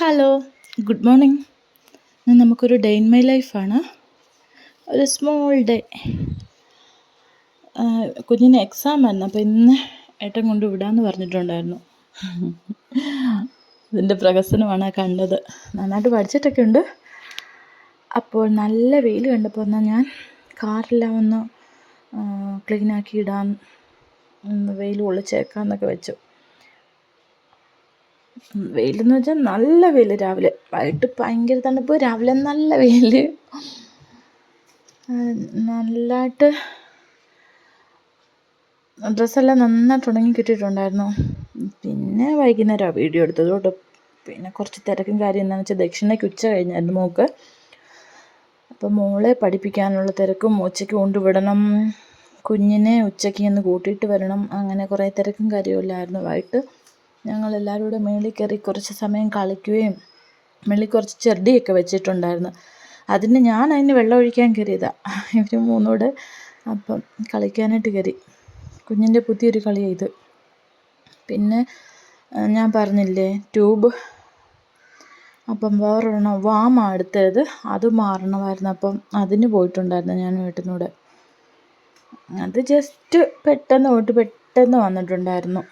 Hello. Good morning. നമുക്കൊരു day in my ലൈഫാണ്. ഒരു സ്മോൾ ഡേ. കുഞ്ഞിന് എക്സാം ആയിരുന്നു. അപ്പോൾ ഇന്ന് ഏട്ടൻ കൊണ്ട് വിടാമെന്ന് പറഞ്ഞിട്ടുണ്ടായിരുന്നു. ഇതിന്റെ പ്രകസനമാണ് കണ്ടത്. നന്നായിട്ട് പഠിച്ചിട്ടൊക്കെ ഉണ്ട്. അപ്പോൾ നല്ല വെയിൽ കണ്ടപ്പോൾ എന്നാൽ ഞാൻ കാറെല്ലാം ഒന്ന് ക്ലീനാക്കി ഇടാൻ വെയിൽ കൊള്ളിച്ചേക്കാമെന്നൊക്കെ വെച്ചു. വെയിലെന്ന് വെച്ചാൽ നല്ല വെയിൽ രാവിലെ. വൈകിട്ട് ഭയങ്കര തണുപ്പ് രാവിലെ നല്ല വെയിൽ നല്ലതായിട്ട് ഡ്രസ്സെല്ലാം നന്നായിട്ട് ഉണങ്ങി കിട്ടിയിട്ടുണ്ടായിരുന്നു. പിന്നെ വൈകുന്നേരം വീഡിയോ എടുത്തത് പിന്നെ കുറച്ച് തിരക്കും കാര്യം എന്താണെന്ന് വെച്ചാൽ ദക്ഷിണയ്ക്ക് ഉച്ച കഴിഞ്ഞായിരുന്നു മോക്ക്. അപ്പോൾ മോളെ പഠിപ്പിക്കാനുള്ള തിരക്കും ഉച്ചയ്ക്ക് കൊണ്ടുവിടണം കുഞ്ഞിനെ ഉച്ചയ്ക്ക് ഒന്ന് കൂട്ടിയിട്ട് വരണം അങ്ങനെ കുറേ തിരക്കും കാര്യമില്ലായിരുന്നു വൈകിട്ട് ഞങ്ങളെല്ലാവരും കൂടെ മേളിൽ കയറി കുറച്ച് സമയം കളിക്കുകയും മേളിൽ കുറച്ച് ചെടിയൊക്കെ വെച്ചിട്ടുണ്ടായിരുന്നു. അതിന് ഞാൻ അതിന് വെള്ളം ഒഴിക്കാൻ കയറിയതാണ് ഇവർ മൂന്നോട് അപ്പം കളിക്കാനായിട്ട് കയറി. കുഞ്ഞിന്റെ പുതിയൊരു കളിയാണ് ഇത്. പിന്നെ ഞാൻ പറഞ്ഞില്ലേ ട്യൂബ്. അപ്പം വേറൊരെണ്ണം വാമ എടുത്തത്. അത് മാറണമായിരുന്നു. അപ്പം അതിന് പോയിട്ടുണ്ടായിരുന്നു ഞാൻ വീട്ടിനൂടെ അത് ജസ്റ്റ് പെട്ടെന്ന് പോയിട്ട് പെട്ടെന്ന് വന്നിട്ടുണ്ടായിരുന്നു.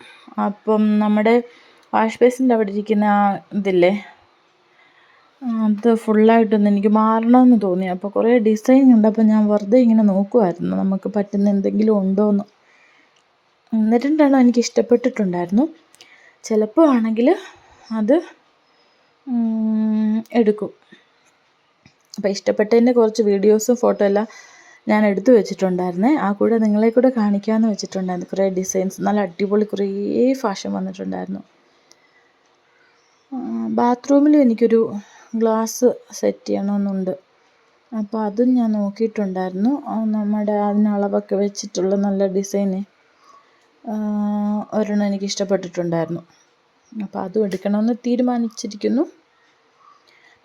അപ്പം നമ്മുടെ വാഷ് ബേസിന്റെ അവിടെ ഇരിക്കുന്ന ആ ഇതില്ലേ? അത് ഫുള്ളായിട്ടൊന്ന് എനിക്ക് മാറണമെന്ന് തോന്നി. അപ്പോൾ കുറേ ഡിസൈൻ ഉണ്ട്. അപ്പോൾ ഞാൻ വെറുതെ ഇങ്ങനെ നോക്കുമായിരുന്നു നമുക്ക് പറ്റുന്ന എന്തെങ്കിലും ഉണ്ടോ എന്ന് ഒന്ന് എനിക്ക് ഇഷ്ടപ്പെട്ടിട്ടുണ്ടായിരുന്നു. ചിലപ്പോൾ ആണെങ്കിൽ അത് എടുക്കും. അപ്പോൾ ഇഷ്ടപ്പെട്ടതിന്റെ കുറച്ച് വീഡിയോസും ഫോട്ടോ എല്ലാം ഞാൻ എടുത്തു വെച്ചിട്ടുണ്ടായിരുന്നേ. ആ കൂടെ നിങ്ങളെ കൂടെ കാണിക്കാമെന്ന് വെച്ചിട്ടുണ്ടായിരുന്നു. കുറേ ഡിസൈൻസ് നല്ല അടിപൊളി കുറേ ഫാഷൻ വന്നിട്ടുണ്ടായിരുന്നു. ബാത്റൂമിലും എനിക്കൊരു ഗ്ലാസ് സെറ്റ് ചെയ്യണമെന്നുണ്ട്. അപ്പോൾ അതും ഞാൻ നോക്കിയിട്ടുണ്ടായിരുന്നു. നമ്മുടെ അതിനളവൊക്കെ വെച്ചിട്ടുള്ള നല്ല ഡിസൈന് ഒരെണ്ണം എനിക്ക് ഇഷ്ടപ്പെട്ടിട്ടുണ്ടായിരുന്നു. അപ്പോൾ അതും എടുക്കണമെന്ന് തീരുമാനിച്ചിരിക്കുന്നു.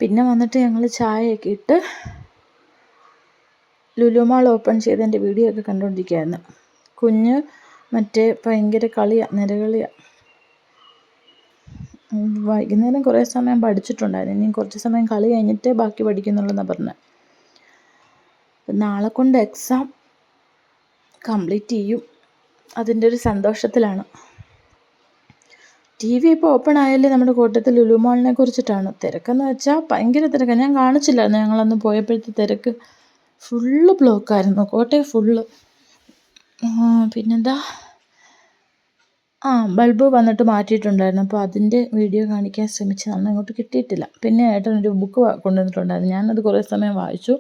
പിന്നെ വന്നിട്ട് ഞങ്ങൾ ചായയൊക്കെ ഇട്ട് ലുലു മാൾ ഓപ്പൺ ചെയ്തതിന്റെ വീഡിയോ ഒക്കെ കണ്ടുകൊണ്ടിരിക്കുകയായിരുന്നു. കുഞ്ഞ് മറ്റേ ഭയങ്കര കളിയാണ് നിരകളിയാണ് വൈകുന്നേരം കുറേ സമയം പഠിച്ചിട്ടുണ്ടായിരുന്നു. ഇനി കുറച്ച് സമയം കളി കഴിഞ്ഞിട്ട് ബാക്കി പഠിക്കുന്നുള്ളൂ പറഞ്ഞത് നാളെ കൊണ്ട് എക്സാം കംപ്ലീറ്റ് ചെയ്യും. അതിന്റെ ഒരു സന്തോഷത്തിലാണ്. ടി വി ഇപ്പോൾ ഓപ്പൺ ആയാലേ നമ്മുടെ കൂട്ടത്തിൽ ലുലുമോളിനെ കുറിച്ചിട്ടാണ്. തിരക്കെന്ന് വെച്ചാൽ ഭയങ്കര തിരക്കാണ് ഞാൻ കാണിച്ചില്ലായിരുന്നു ഞങ്ങളന്ന് പോയപ്പോഴത്തെ തിരക്ക്. ഫുള്ള് ബ്ലോക്കായിരുന്നു കോട്ടയം ഫുള്ള്. പിന്നെന്താ? ആ ബൾബ് വന്നിട്ട് മാറ്റിയിട്ടുണ്ടായിരുന്നു അപ്പോൾ അതിന്റെ വീഡിയോ കാണിക്കാൻ ശ്രമിച്ചതാണ് അങ്ങോട്ട് കിട്ടിയിട്ടില്ല. പിന്നെ ഏട്ടനൊരു ബുക്ക് കൊണ്ടുവന്നിട്ടുണ്ടായിരുന്നു ഞാനത് കുറേ സമയം വായിച്ചു.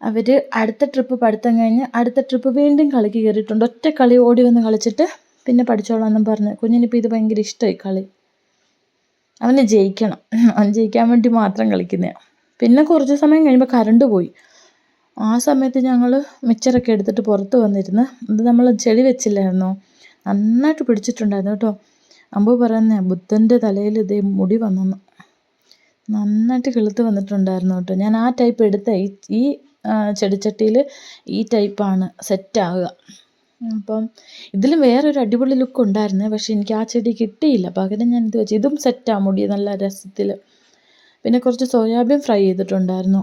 അവർ അടുത്ത ട്രിപ്പ് പഠിത്തം കഴിഞ്ഞ് അടുത്ത ട്രിപ്പ് വീണ്ടും കളിക്ക് കയറിയിട്ടുണ്ട് ഒറ്റ കളി ഓടി വന്ന് കളിച്ചിട്ട് പിന്നെ പഠിച്ചോളാം എന്നും പറഞ്ഞു കുഞ്ഞിനിപ്പോൾ ഇത് ഭയങ്കര ഇഷ്ടമായി കളി. അവന് ജയിക്കണം അവൻ ജയിക്കാൻ വേണ്ടി മാത്രം കളിക്കുന്നതാണ് പിന്നെ കുറച്ച് സമയം കഴിയുമ്പോൾ കറണ്ട് പോയി. ആ സമയത്ത് ഞങ്ങൾ മിച്ചറൊക്കെ എടുത്തിട്ട് പുറത്ത് വന്നിരുന്ന്. ഇത് നമ്മൾ ചെടി വെച്ചില്ലായിരുന്നോ? നന്നായിട്ട് പിടിച്ചിട്ടുണ്ടായിരുന്നു കേട്ടോ. അമ്പു പറയുന്ന ബുദ്ധന്റെ തലയിൽ ഇതേ മുടി വന്നെന്ന് നന്നായിട്ട് കിളുത്ത് വന്നിട്ടുണ്ടായിരുന്നു കേട്ടോ. ഞാൻ ആ ടൈപ്പ് എടുത്ത ഈ ഈ ചെടിച്ചട്ടിയിൽ ഈ ടൈപ്പാണ് സെറ്റാവുക അപ്പം ഇതിലും വേറൊരു അടിപൊളി ലുക്ക് ഉണ്ടായിരുന്നു പക്ഷെ എനിക്ക് ആ ചെടി കിട്ടിയില്ല. പകരം ഞാൻ ഇത് വെച്ചു ഇതും സെറ്റാണ് മുടി നല്ല രസത്തിൽ പിന്നെ കുറച്ച് സോയാബീൻ ഫ്രൈ ചെയ്തിട്ടുണ്ടായിരുന്നു.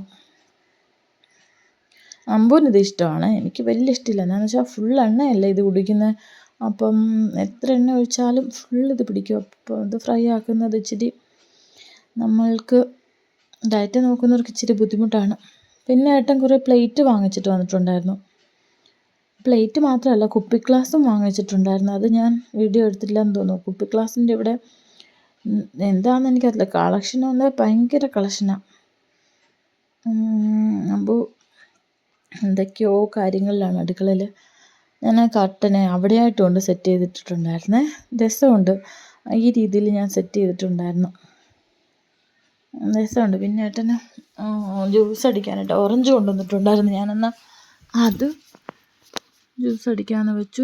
അമ്പൂന് ഇത് ഇഷ്ടമാണ്. എനിക്ക് വലിയ ഇഷ്ടമില്ല. എന്താണെന്ന് വെച്ചാൽ ഫുൾ എണ്ണയല്ലേ ഇത് കുടിക്കുന്നത് അപ്പം എത്ര എണ്ണ ഒഴിച്ചാലും ഫുൾ ഇത് പിടിക്കും. അപ്പോൾ ഇത് ഫ്രൈ ആക്കുന്നത് ഇച്ചിരി നമ്മൾക്ക് ഡയറ്റ് നോക്കുന്നവർക്ക് ഇച്ചിരി ബുദ്ധിമുട്ടാണ്. പിന്നെ ഏട്ടൻ കുറേ പ്ലേറ്റ് വാങ്ങിച്ചിട്ട് വന്നിട്ടുണ്ടായിരുന്നു. പ്ലേറ്റ് മാത്രമല്ല കുപ്പി ഗ്ലാസും വാങ്ങിച്ചിട്ടുണ്ടായിരുന്നു. അത് ഞാൻ വീഡിയോ എടുത്തില്ല എന്ന് തോന്നുന്നു. കുപ്പി ഗ്ലാസിന്റെ ഇവിടെ എന്താണെന്ന് എനിക്കറിയില്ല. കളക്ഷൻ വന്നാൽ ഭയങ്കര കളക്ഷനാണ് അപ്പോൾ എന്തൊക്കെയോ കാര്യങ്ങളിലാണ് അടുക്കളയിൽ ഞാൻ ആ കർട്ടനെ അവിടെയായിട്ട് കൊണ്ട് സെറ്റ് ചെയ്തിട്ടുണ്ടായിരുന്നേ രസമുണ്ട്. ഈ രീതിയിൽ ഞാൻ സെറ്റ് ചെയ്തിട്ടുണ്ടായിരുന്നു. രസമുണ്ട്. പിന്നെ ഏട്ടന് ജ്യൂസ് അടിക്കാനായിട്ട് ഓറഞ്ച് കൊണ്ടുവന്നിട്ടുണ്ടായിരുന്നു. ഞാനെന്നാൽ അത് ജ്യൂസ് അടിക്കാമെന്ന് വെച്ചു.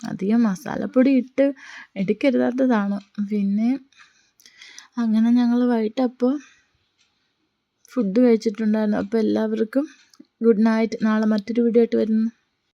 അധികം മസാലപ്പൊടി ഇട്ട് എടുക്കരുതാത്തതാണ്. പിന്നെ അങ്ങനെ ഞങ്ങൾ വൈകിട്ടപ്പോൾ ഫുഡ് കഴിച്ചിട്ടുണ്ടായിരുന്നു. അപ്പോൾ എല്ലാവർക്കും ഗുഡ് നൈറ്റ് നാളെ മറ്റൊരു വീഡിയോ ആയിട്ട് വരുന്നു.